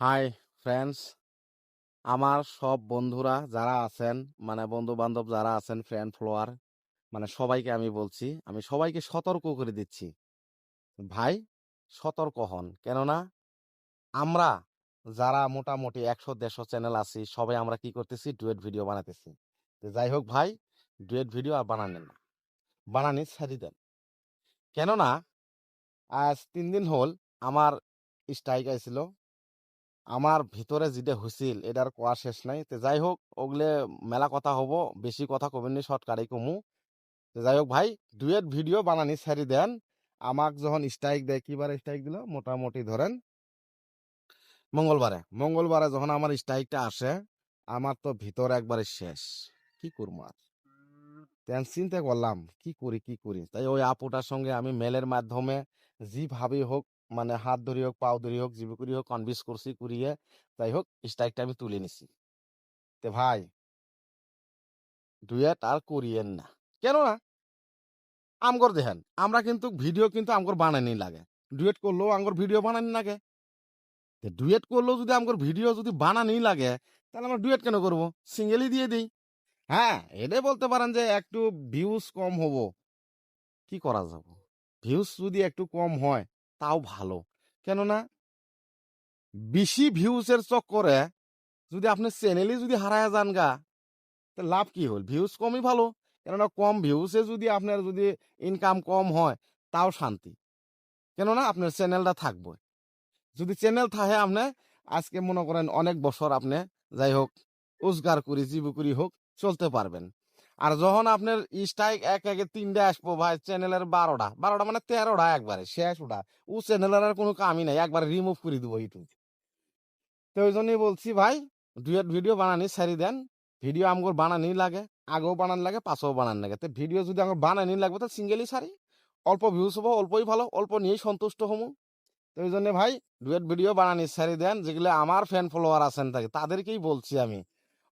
Hi friends আমার সব বন্ধুরা যারা আছেন মানে বন্ধু বান্ধব যারা আছেন ফ্রেন্ড ফলোয়ার মানে সবাইকে আমি বলছি, আমি সবাইকে সতর্ক করে দিচ্ছি। ভাই, সতর্ক হন। কেননা, আমরা যারা মোটামুটি একশো, দেড়শো চ্যানেল আছি, সবাই আমরা কি করতেছি? ডুয়েট ভিডিও বানাতেছি। যাই হোক ভাই ডুয়েট ভিডিও আর বানানেন না। বানানি ছাড়ি দেন। কেননা, আজ তিন দিন হল আমার স্ট্রাইক আইছিল। আমার ভিতরে যেটা হইছিল, এটার কোয়া শেষ নাই। তো যাই হোক, ওগুলে মেলা কথা হব, বেশি কথা কবেননি শর্টকাটে কমু। তো যাই হোক ভাই ডুয়েট ভিডিও বানানি ছাড়ি দেন। আমাক যখন স্ট্রাইক দেয় কিবারে স্ট্রাইক দিল? মোটামুটি ধরেন মঙ্গলবারে। মঙ্গলবারে যখন আমার স্ট্রাইকটা আসে, আমার তো ভিতরে একবারে শেষ। কি করব আর? তেন চিন্তা করলাম, কি করি কি করি? তাই ওই আপুটার সঙ্গে আমি মেলের মাধ্যমে, যেভাবেই হোক মানে হাত ধরি হোক, পাও ধরি হোক জিবি করি হোক কনভিন্স করছি করিয়ে যাই হোক স্ট্রাইকটা আমি তুলে নিছি। তে ভাই ডুয়েট আর করিয়েন না। কেন না আমগর দেখেন, আমরা কিন্তু ভিডিও কিন্তু আমগর বানানি লাগে। ডুয়েট করলেও আমগর ভিডিও বানানি লাগে। ডুয়েট করলেও যদি আমগর ভিডিও যদি বানানি লাগে, তাহলে আমরা ডুয়েট কেন করব? সিঙ্গেলই দিয়ে দিই। হ্যাঁ এটাই বলতে পারেন যে একটু ভিউজ কম হব। কি করা যাব? ভিউজ যদি একটু কম হয় তাও ভালো। কেননা বেশি ভিউজের চক্করে যদি আপনি চ্যানেলই যদি হারায় যান গা, তা লাভ কি হল? ভিউজ কমই ভালো। কেননা কম ভিউজে যদি আপনার যদি ইনকাম কম হয়, তাও শান্তি। কেননা আপনার চ্যানেলটা থাকবে যদি চ্যানেল থাকে আপনি, আজকে মনে করেন অনেক বছর আপনি, যাই হোক, রোজগার করি, জীবু করি হোক, চলতে পারবেন। আর যখন আপনার স্ট্রাইক এক একে তিনটা আসব ভাই চ্যানেলের বারোটা। বারোটা মানে তেরোটা একবারে শেষ ওটা ও চ্যানেলের আর কোনো কামই নাই, একবার রিমুভ করে দেবো ইউটিউব তো ওই জন্যই বলছি ভাই ডুয়েট ভিডিও বানানি, সারি দেন। ভিডিও আমগর বানানি লাগে, আগেও বানান লাগে, পাশেও বানান লাগে। তো ভিডিও যদি আমার বানানি লাগবে, তো সিঙ্গেলই সারি। অল্প ভিউজ হব, অল্পই ভালো, অল্প নিয়েই সন্তুষ্ট হমু। তো ওই জন্য ভাই ডুয়েট ভিডিও বানানি, সারি দেন। যেগুলো আমার ফ্যান ফলোয়ার আছেন থাকে তাদেরকেই বলছি আমি।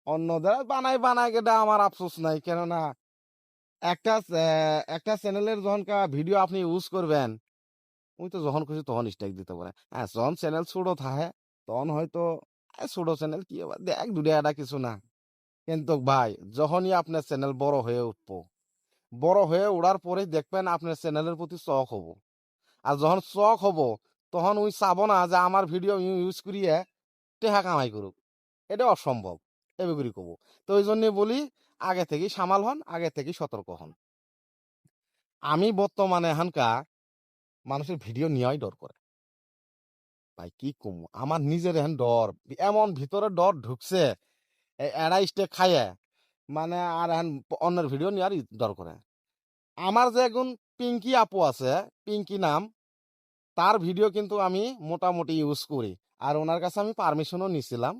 অন্যদের বানাই বানাই এটা আমার আফসোস নাই। কেননা একটা একটা চ্যানেলের যখন ভিডিও আপনি ইউজ করবেন ওই তো যখন খুশি তখন স্ট্রাইক দিতে পারে হ্যাঁ যখন চ্যানেল ছোট থাকে, তখন হয়তো ছোট চ্যানেল কি দেখ দুটো একটা কিছু না। কিন্তু ভাই, যখনই আপনার চ্যানেল বড় হয়ে উঠবো, বড় হয়ে ওঠার পরে দেখবেন আপনার চ্যানেলের প্রতি শখ হব। আর যখন শখ হব, তখন ওই চাবো না যে আমার ভিডিও ইউজ করিয়ে টেহা কামাই করুক। এটা অসম্ভব। এবে করি কব তো ওই জন্য বলি, আগে থেকেই সামাল হন, আগে থেকেই সতর্ক হন। আমি বর্তমানে এখানকা মানুষের ভিডিও নেওয়াই ডর করে। ভাই, কি কম? আমার নিজের এখন ডর, এমন ভিতরে ডর ঢুকছে এই এড়াই স্টেক খাইয়ে মানে আর এখন অন্যের ভিডিও নেওয়ার ডর করে। আমার যে এখন পিঙ্কি আপু আছে, পিঙ্কি নাম, তার ভিডিও কিন্তু আমি মোটামুটি ইউজ করি। আর ওনার কাছে আমি পারমিশনও নিছিলাম।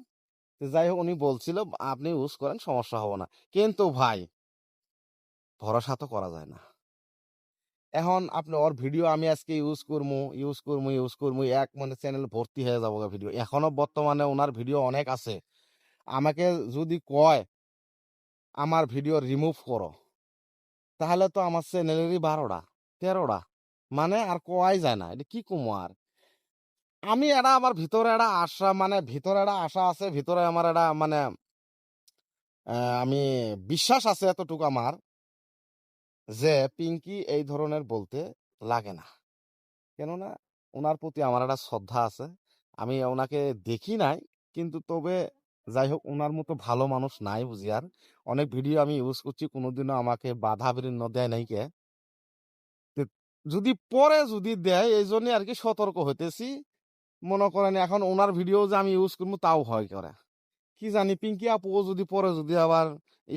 তো যাই হোক উনি বলছিল, আপনি ইউজ করেন, সমস্যা হবে না। কিন্তু ভাই, ভরসা তো করা যায় না। এখন আপনি ওর ভিডিও আমি আজকে ইউজ করব ইউজ করব ইউজ করব এক মানে চ্যানেল ভর্তি হয়ে যাব ভিডিও এখনও বর্তমানে ওনার ভিডিও অনেক আছে। আমাকে যদি কয়, আমার ভিডিও রিমুভ করো, তাহলে তো আমার চ্যানেলেরই বারোটা, তেরোটা। মানে আর কয়াই যায় না, এটা কি কমো আর? আমি এটা আমার ভিতরে একটা আশা মানে ভিতরে একটা আশা আছে, ভিতরে আমার একটা মানে আমি বিশ্বাস আছে এতটুকু আমার যে পিঙ্কি এই ধরনের বলতে লাগে না। কেননা ওনার প্রতি আমার একটা শ্রদ্ধা আছে। আমি ওনাকে দেখি নাই, কিন্তু তবে যাই হোক, ওনার মতো ভালো মানুষ নাই বুঝি আর। অনেক ভিডিও আমি ইউজ করছি, কোনোদিনও আমাকে বাধা বিঘ্ন দেয় নাই কে। যদি পরে যদি দেয়, এই জন্য আর কি সতর্ক হইতেছি। মনে করেন এখন ওনার ভিডিও যে আমি ইউজ করব তাও ভয় করে। কি জানি পিঙ্কি আপু যদি পরে যদি আবার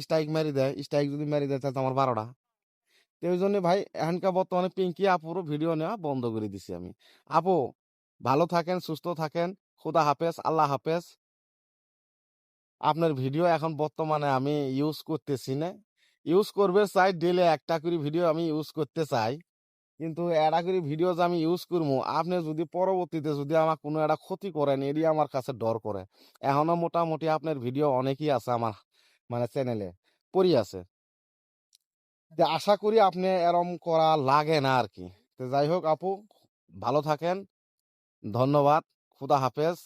স্ট্রাইক মারি দেয় স্ট্রাইক যদি মারি দেয় তাহলে আমার বারোটা। তো ওই জন্য ভাই, এখনকার বর্তমানে পিঙ্কি আপুরও ভিডিও নেওয়া বন্ধ করে দিছি আমি। আপু, ভালো থাকেন, সুস্থ থাকেন, খুদা হাফেজ, আল্লাহ হাফেজ। আপনার ভিডিও এখন বর্তমানে আমি ইউজ করতেছি না। ইউজ করবে চাই ডেলে একটা করে ভিডিও আমি ইউজ করতে চাই। কিন্তু এটা করে ভিডিও যে আমি ইউজ করব আপনি যদি পরবর্তীতে যদি আমার কোনো একটা ক্ষতি করেন এরই আমার কাছে ডর করে। এখনও মোটামুটি আপনার ভিডিও অনেকই আছে আমার মানে চ্যানেলে পড়ি আছে। যে আশা করি আপনি এরম করা লাগে না আর কি তো যাই হোক আপু, ভালো থাকেন, ধন্যবাদ, খুদা হাফেজ।